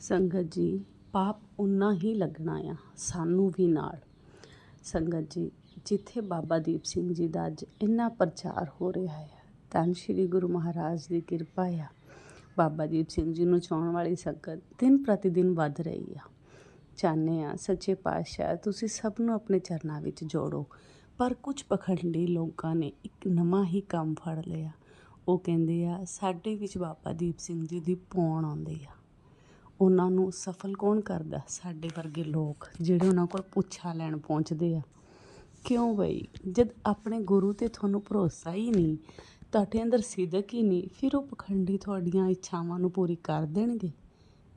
ਸੰਗਤ ਜੀ, ਪਾਪ ਉਨਾ ਹੀ ਲੱਗਣਾ ਆ, ਸਾਨੂੰ ਵੀ ਨਾਲ। ਸੰਗਤ ਜੀ, ਜਿੱਥੇ ਬਾਬਾ ਦੀਪ ਸਿੰਘ ਜੀ ਦਾ ਅੱਜ ਇੰਨਾ ਪ੍ਰਚਾਰ ਹੋ ਰਿਹਾ ਹੈ ਧੰਨ ਸ਼੍ਰੀ ਗੁਰੂ ਮਹਾਰਾਜ ਦੀ ਕਿਰਪਾ ਆ। ਬਾਬਾ ਦੀਪ ਸਿੰਘ ਜੀ ਨੂੰ ਚਾਹਣ ਵਾਲੀ ਸੰਗਤ ਦਿਨ ਪ੍ਰਤੀ ਦਿਨ ਵੱਧ ਰਹੀ ਆ। ਚਾਹੁੰਦੇ ਆ, ਸੱਚੇ ਪਾਤਸ਼ਾਹ, ਤੁਸੀਂ ਸਭ ਨੂੰ ਆਪਣੇ ਚਰਨਾਂ ਵਿੱਚ ਜੋੜੋ। ਪਰ ਕੁਝ ਪਖੰਡੀ ਲੋਕਾਂ ਨੇ ਇੱਕ ਨਵਾਂ ਹੀ ਕੰਮ ਫੜ ਲਿਆ। ਉਹ ਕਹਿੰਦੇ ਆ, ਸਾਡੇ ਵਿੱਚ ਬਾਬਾ ਦੀਪ ਸਿੰਘ ਜੀ ਦੀ ਪੌਣ ਆਉਂਦੀ ਆ। ਉਹਨਾਂ ਨੂੰ ਸਫਲ ਕੌਣ ਕਰਦਾ? ਸਾਡੇ ਵਰਗੇ ਲੋਕ ਜਿਹੜੇ ਉਹਨਾਂ ਕੋਲ ਪੁੱਛਾ ਲੈਣ ਪਹੁੰਚਦੇ ਆ। ਕਿਉਂ ਬਈ? ਜਦ ਆਪਣੇ ਗੁਰੂ ਤੇ ਤੁਹਾਨੂੰ ਭਰੋਸਾ ਹੀ ਨਹੀਂ, ਤੁਹਾਡੇ ਅੰਦਰ ਸਿਦਕ ਹੀ ਨਹੀਂ, ਫਿਰ ਉਹ ਪਖੰਡੀ ਤੁਹਾਡੀਆਂ ਇੱਛਾਵਾਂ ਨੂੰ ਪੂਰੀ ਕਰ ਦੇਣਗੇ।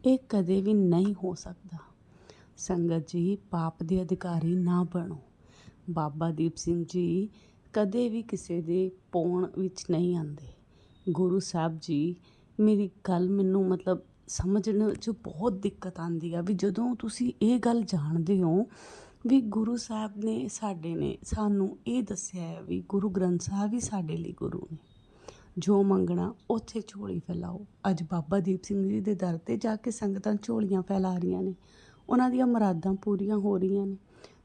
ਇਹ ਕਦੇ ਵੀ ਨਹੀਂ ਹੋ ਸਕਦਾ। ਸੰਗਤ ਜੀ, ਪਾਪ ਦੇ ਅਧਿਕਾਰੀ ਨਾ ਬਣੋ। ਬਾਬਾ ਦੀਪ ਸਿੰਘ ਜੀ ਕਦੇ ਵੀ ਕਿਸੇ ਦੇ ਪੌਣ ਵਿੱਚ ਨਹੀਂ ਆਉਂਦੇ। ਗੁਰੂ ਸਾਹਿਬ ਜੀ, ਮੇਰੀ ਗੱਲ ਮੈਨੂੰ ਮਤਲਬ ਸਮਝਣ 'ਚ ਬਹੁਤ ਦਿੱਕਤ ਆਉਂਦੀ ਆ ਵੀ ਜਦੋਂ ਤੁਸੀਂ ਇਹ ਗੱਲ ਜਾਣਦੇ ਹੋ ਵੀ ਗੁਰੂ ਸਾਹਿਬ ਨੇ ਸਾਡੇ ਨੇ ਸਾਨੂੰ ਇਹ ਦੱਸਿਆ ਹੈ ਵੀ ਗੁਰੂ ਗ੍ਰੰਥ ਸਾਹਿਬ ਹੀ ਸਾਡੇ ਲਈ ਗੁਰੂ ਨੇ। ਜੋ ਮੰਗਣਾ ਉੱਥੇ ਝੋਲੀ ਫੈਲਾਓ। ਅੱਜ ਬਾਬਾ ਦੀਪ ਸਿੰਘ ਜੀ ਦੇ ਦਰ ਤੇ ਜਾ ਕੇ ਸੰਗਤਾਂ ਝੋਲੀਆਂ ਫੈਲਾ ਰਹੀਆਂ ਨੇ। ਉਹਨਾਂ ਦੀਆਂ ਮੁਰਾਦਾਂ ਪੂਰੀਆਂ ਹੋ ਰਹੀਆਂ ਨੇ।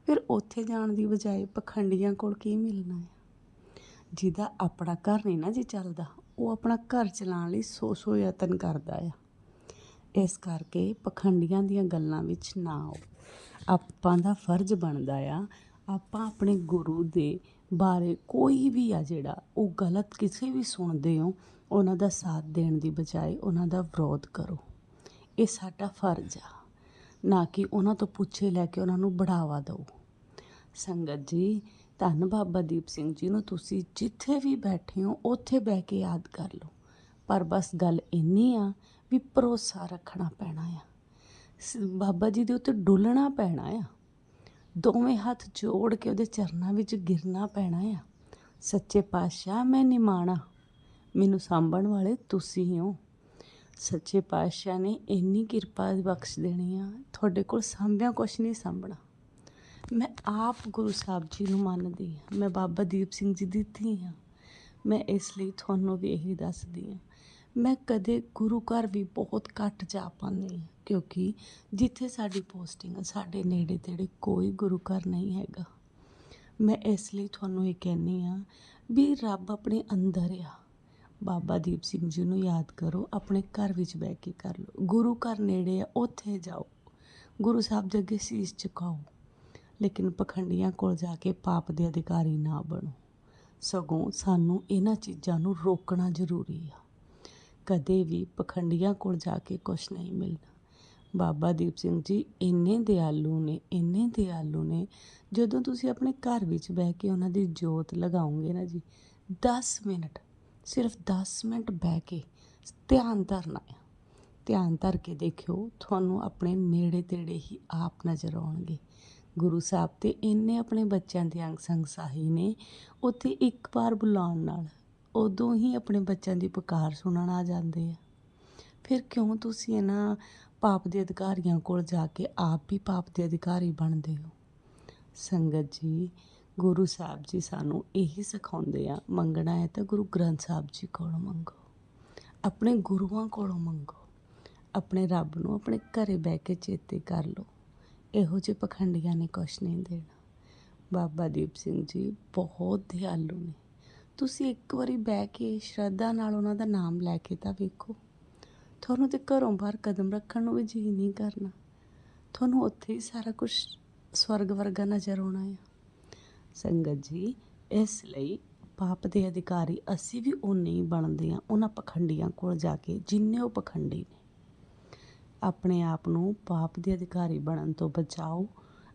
ਫਿਰ ਉੱਥੇ ਜਾਣ ਦੀ ਬਜਾਏ ਪਖੰਡੀਆਂ ਕੋਲ ਕੀ ਮਿਲਣਾ ਹੈ? ਜਿਹਦਾ ਆਪਣਾ ਘਰ ਨਹੀਂ ਨਾ ਜੀ ਚੱਲਦਾ, ਉਹ ਆਪਣਾ ਘਰ ਚਲਾਉਣ ਲਈ ਸੋ ਸੋ ਯਤਨ ਕਰਦਾ ਆ। ਇਸ ਕਰਕੇ ਪਖੰਡੀਆਂ ਦੀਆਂ ਗੱਲਾਂ ਵਿੱਚ ਨਾ ਆਓ। ਆਪਾਂ ਦਾ ਫਰਜ਼ ਬਣਦਾ ਆ, ਆਪਾਂ ਆਪਣੇ ਗੁਰੂ ਦੇ ਬਾਰੇ ਕੋਈ ਵੀ ਆ ਜਿਹੜਾ, ਉਹ ਗਲਤ ਕਿਸੇ ਵੀ ਸੁਣਦੇ ਹੋ, ਉਹਨਾਂ ਦਾ ਸਾਥ ਦੇਣ ਦੀ ਬਜਾਏ ਉਹਨਾਂ ਦਾ ਵਿਰੋਧ ਕਰੋ। ਇਹ ਸਾਡਾ ਫਰਜ਼ ਆ। ਨਾ ਕਿ ਉਹਨਾਂ ਤੋਂ ਪੁੱਛੇ ਲੈ ਕੇ ਉਹਨਾਂ ਨੂੰ ਬੜਾਵਾ ਦਿਓ। ਸੰਗਤ ਜੀ, ਧੰਨ ਬਾਬਾ ਦੀਪ ਸਿੰਘ ਜੀ ਨੂੰ ਤੁਸੀਂ ਜਿੱਥੇ ਵੀ ਬੈਠੇ ਹੋ, ਉੱਥੇ ਬਹਿ ਕੇ ਯਾਦ ਕਰ ਲਓ। ਪਰ ਬਸ ਗੱਲ ਇੰਨੀ ਆ ਵੀ ਭਰੋਸਾ ਰੱਖਣਾ ਪੈਣਾ ਆ। ਸ- ਬਾਬਾ ਜੀ ਦੇ ਉੱਤੇ ਡੁੱਲਣਾ ਪੈਣਾ ਆ। ਦੋਵੇਂ ਹੱਥ ਜੋੜ ਕੇ ਉਹਦੇ ਚਰਨਾਂ ਵਿੱਚ ਗਿਰਨਾ ਪੈਣਾ ਆ। ਸੱਚੇ ਪਾਤਸ਼ਾਹ ਮੈਂ ਨਿਮਾਣਾ ਮੈਨੂੰ ਸਾਂਭਣ ਵਾਲੇ ਤੁਸੀਂ ਹੋ। ਸੱਚੇ ਪਾਤਸ਼ਾਹ ਨੇ ਇੰਨੀ ਕਿਰਪਾ ਬਖਸ਼ ਦੇਣੀ ਆ। ਤੁਹਾਡੇ ਕੋਲ ਸਾਂਭਿਆ ਕੁਛ ਨਹੀਂ ਸਾਂਭਣਾ। ਮੈਂ ਆਪ ਗੁਰੂ ਸਾਹਿਬ ਜੀ ਨੂੰ ਮੰਨਦੀ ਹਾਂ ਮੈਂ ਬਾਬਾ ਦੀਪ ਸਿੰਘ ਜੀ ਦੀ ਧੀ ਹਾਂ ਮੈਂ ਇਸ ਲਈ ਤੁਹਾਨੂੰ ਵੀ ਇਹੀ ਦੱਸਦੀ ਹਾਂ ਮੈਂ ਕਦੇ ਗੁਰੂ ਘਰ ਵੀ ਬਹੁਤ ਘੱਟ ਜਾ ਪਾਉਂਦੀ ਹਾਂ, ਕਿਉਂਕਿ ਜਿੱਥੇ ਸਾਡੀ ਪੋਸਟਿੰਗ ਆ, ਸਾਡੇ ਨੇੜੇ ਤੇੜੇ ਕੋਈ ਗੁਰੂ ਘਰ ਨਹੀਂ ਹੈਗਾ। ਮੈਂ ਇਸ ਲਈ ਤੁਹਾਨੂੰ ਇਹ ਕਹਿੰਦੀ ਹਾਂ ਵੀ ਰੱਬ ਆਪਣੇ ਅੰਦਰ ਆ। ਬਾਬਾ ਦੀਪ ਸਿੰਘ ਜੀ ਨੂੰ ਯਾਦ ਕਰੋ, ਆਪਣੇ ਘਰ ਵਿੱਚ ਬਹਿ ਕੇ ਕਰ ਲਓ। ਗੁਰੂ ਘਰ ਨੇੜੇ ਆ, ਉੱਥੇ ਜਾਓ। ਗੁਰੂ ਸਾਹਿਬ ਦੇ ਅੱਗੇ ਸੀਸ ਝੁਕਾਓ, ਲੇਕਿਨ ਪਖੰਡੀਆਂ ਕੋਲ ਜਾ ਕੇ ਪਾਪ ਦੇ ਅਧਿਕਾਰੀ ਨਾ ਬਣੋ। ਸਗੋਂ ਸਾਨੂੰ ਇਹਨਾਂ ਚੀਜ਼ਾਂ ਨੂੰ ਰੋਕਣਾ ਜ਼ਰੂਰੀ ਆ। ਕਦੇ ਵੀ ਪਖੰਡੀਆਂ ਕੋਲ ਜਾ ਕੇ ਕੁਛ ਨਹੀਂ ਮਿਲਣਾ ਬਾਬਾ ਦੀਪ ਸਿੰਘ ਜੀ, ਇੰਨੇ ਦਿਆਲੂ ਨੇ, ਇੰਨੇ ਦਿਆਲੂ ਨੇ, ਜਦੋਂ ਤੁਸੀਂ ਆਪਣੇ ਘਰ ਵਿੱਚ ਬਹਿ ਕੇ ਉਹਨਾਂ ਦੀ ਜੋਤ ਲਗਾਓਗੇ ਨਾ ਜੀ 10 ਮਿੰਟ, ਸਿਰਫ 10 ਮਿੰਟ ਬਹਿ ਕੇ ਧਿਆਨ ਧਰਨਾ ਹੈ ਧਿਆਨ ਧਰ ਕੇ ਦੇਖਿਓ, ਤੁਹਾਨੂੰ ਆਪਣੇ ਨੇੜੇ ਤੇੜੇ ਹੀ ਆਪ ਨਜ਼ਰ ਆਉਣਗੇ। ਗੁਰੂ ਸਾਹਿਬ ਤੇ ਇੰਨੇ ਆਪਣੇ ਬੱਚਿਆਂ ਦੇ ਅੰਗ ਸੰਗ ਸਾਹੀ ਨੇ, ਉੱਥੇ ਇੱਕ ਵਾਰ ਬੁਲਾਉਣ ਨਾਲ ਉਦੋਂ ਹੀ ਆਪਣੇ ਬੱਚਿਆਂ ਦੀ ਪੁਕਾਰ ਸੁਣਨ ਆ ਜਾਂਦੇ ਆ। ਫਿਰ ਕਿਉਂ ਤੁਸੀਂ ਇਹਨਾਂ ਪਾਪ ਦੇ ਅਧਿਕਾਰੀਆਂ ਕੋਲ ਜਾ ਕੇ ਆਪ ਵੀ ਪਾਪ ਦੇ ਅਧਿਕਾਰੀ ਬਣਦੇ ਹੋ? ਸੰਗਤ ਜੀ, ਗੁਰੂ ਸਾਹਿਬ ਜੀ ਸਾਨੂੰ ਇਹੀ ਸਿਖਾਉਂਦੇ ਆ, ਮੰਗਣਾ ਹੈ ਤਾਂ ਗੁਰੂ ਗ੍ਰੰਥ ਸਾਹਿਬ ਜੀ ਕੋਲੋਂ ਮੰਗੋ। ਆਪਣੇ ਗੁਰੂਆਂ ਕੋਲੋਂ ਮੰਗੋ। ਆਪਣੇ ਰੱਬ ਨੂੰ ਆਪਣੇ ਘਰੇ ਬਹਿ ਕੇ ਚੇਤੇ ਕਰ ਲਓ। ਇਹੋ ਜਿਹੇ ਪਖੰਡੀਆਂ ਨੇ ਕੁਛ ਨਹੀਂ ਦੇਣਾ। ਬਾਬਾ ਦੀਪ ਸਿੰਘ ਜੀ, ਬਹੁਤ ਦਿਆਲੂ ਨੇ। ਤੁਸੀਂ ਇੱਕ ਵਾਰੀ ਬਹਿ ਕੇ ਸ਼ਰਧਾ ਨਾਲ ਉਹਨਾਂ ਦਾ ਨਾਮ ਲੈ ਕੇ ਤਾਂ ਵੇਖੋ। ਤੁਹਾਨੂੰ ਤੇ ਘਰੋਂ ਬਾਹਰ ਕਦਮ ਰੱਖਣ ਨੂੰ ਵੀ ਜੀ ਨਹੀਂ ਕਰਨਾ। ਤੁਹਾਨੂੰ ਉੱਥੇ ਹੀ ਸਾਰਾ ਕੁਝ ਸਵਰਗ ਵਰਗਾ ਨਜ਼ਰ ਆਉਣਾ ਆ। ਸੰਗਤ ਜੀ, ਇਸ ਲਈ ਪਾਪ ਦੇ ਅਧਿਕਾਰੀ ਅਸੀਂ ਵੀ ਉਹ ਨਹੀਂ ਬਣਦੇ ਆ ਉਹਨਾਂ ਪਖੰਡੀਆਂ ਕੋਲ ਜਾ ਕੇ ਜਿੰਨੇ ਉਹ ਪਖੰਡੀ ਨੇ। ਆਪਣੇ ਆਪ ਨੂੰ ਪਾਪ ਦੇ ਅਧਿਕਾਰੀ ਬਣਨ ਤੋਂ ਬਚਾਓ,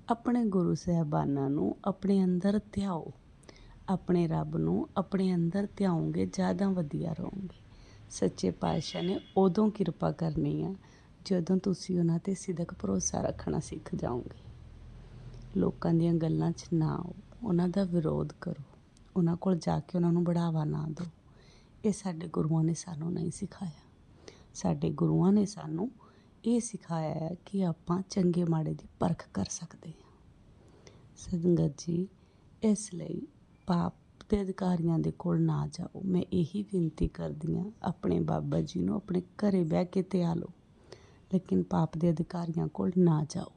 ਆਪਣੇ ਗੁਰੂ ਸਾਹਿਬਾਨਾਂ ਨੂੰ ਆਪਣੇ ਅੰਦਰ ਧਿਆਓ। ਆਪਣੇ ਰੱਬ ਨੂੰ ਆਪਣੇ ਅੰਦਰ ਧਿਆਉਂਗੇ, ਜ਼ਿਆਦਾ ਵਧੀਆ ਰਹੋਗੇ। ਸੱਚੇ ਪਾਤਸ਼ਾਹ ਨੇ ਉਦੋਂ ਕਿਰਪਾ ਕਰਨੀ ਆ, ਜਦੋਂ ਤੁਸੀਂ ਉਹਨਾਂ ਤੇ ਸਿੱਧਕ ਭਰੋਸਾ ਰੱਖਣਾ ਸਿੱਖ ਜਾਓਗੇ। ਲੋਕਾਂ ਦੀਆਂ ਗੱਲਾਂ 'ਚ ਨਾ ਆਓ, ਉਹਨਾਂ ਦਾ ਵਿਰੋਧ ਕਰੋ। ਉਹਨਾਂ ਕੋਲ ਜਾ ਕੇ ਉਹਨਾਂ ਨੂੰ ਬੜਾਵਾ ਨਾ ਦਿਓ। ਇਹ ਸਾਡੇ ਗੁਰੂਆਂ ਨੇ ਸਾਨੂੰ ਨਹੀਂ ਸਿਖਾਇਆ। ਸਾਡੇ ਗੁਰੂਆਂ ਨੇ ਸਾਨੂੰ ਇਹ ਸਿਖਾਇਆ ਹੈ ਕਿ ਆਪਾਂ ਚੰਗੇ ਮਾੜੇ ਦੀ ਪਰਖ ਕਰ ਸਕਦੇ ਹਾਂ। ਸੰਗਤ ਜੀ, ਇਸ ਲਈ ਪਾਪ ਦੇ ਅਧਿਕਾਰੀਆਂ ਦੇ ਕੋਲ ਨਾ ਜਾਓ। ਮੈਂ ਇਹੀ ਬੇਨਤੀ ਕਰਦੀ ਹਾਂ, ਆਪਣੇ ਬਾਬਾ ਜੀ ਨੂੰ ਆਪਣੇ ਘਰੇ ਬਹਿ ਕੇ ਧਿਆ ਲਓ ਲੇਕਿਨ ਪਾਪ ਦੇ ਅਧਿਕਾਰੀਆਂ ਕੋਲ ਨਾ ਜਾਓ।